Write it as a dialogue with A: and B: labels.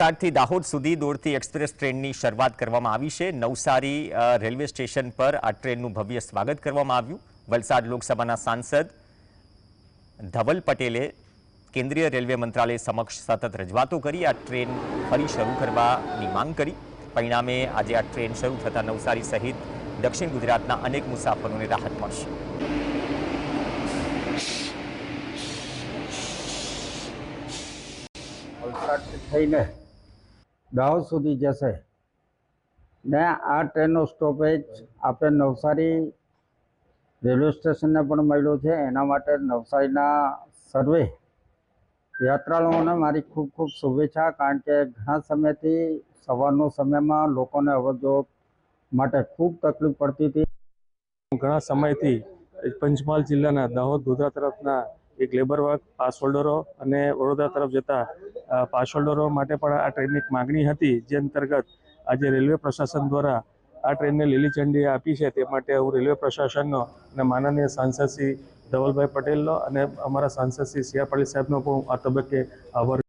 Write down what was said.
A: વલસાડથી દાહોદ સુધી દોડતી એક્સપ્રેસ ટ્રેનની શરૂઆત કરવામાં આવી છે. નવસારી રેલવે સ્ટેશન પર આ ટ્રેનનું ભવ્ય સ્વાગત કરવામાં આવ્યું. વલસાડ લોકસભાના સાંસદ ધવલ પટેલે કેન્દ્રીય રેલવે મંત્રાલય સમક્ષ સતત રજૂઆતો કરી, આ ટ્રેન ફરી શરૂ કરવાની માંગ કરી. પરિણામે આજે આ ટ્રેન શરૂ થતાં નવસારી સહિત દક્ષિણ ગુજરાતના અનેક મુસાફરોને રાહત મળશે.
B: વલસાડથી થઈને દાહોદ સુધી જશે. ને આ ટ્રેનનો સ્ટોપેજ આપણે નવસારી રેલવે સ્ટેશનને પણ મળ્યું છે. એના માટે નવસારીના સર્વે યાત્રાળુઓને મારી ખૂબ ખૂબ શુભેચ્છા, કારણ કે ઘણા સમયથી સવારનો સમયમાં લોકોને અવરજવર માટે ખૂબ તકલીફ પડતી હતી.
C: ઘણા સમયથી પંચમહાલ જિલ્લાના દાહોદ, ગોધરા તરફના એક લેબર વર્ક પાસ હોલ્ડરો અને વડોદરા તરફ જતા પાસ હોલ્ડરો માટે પણ આ ટ્રેનની માગણી હતી, જે અંતર્ગત આજે રેલવે પ્રશાસન દ્વારા આ ટ્રેનને લીલી ઝંડી આપી છે. તે માટે હું રેલવે પ્રશાસનનો અને માનનીય સાંસદ શ્રી ધવલભાઈ પટેલનો અને અમારા સાંસદ શ્રી સી સાહેબનો પણ આ તબક્કે આભાર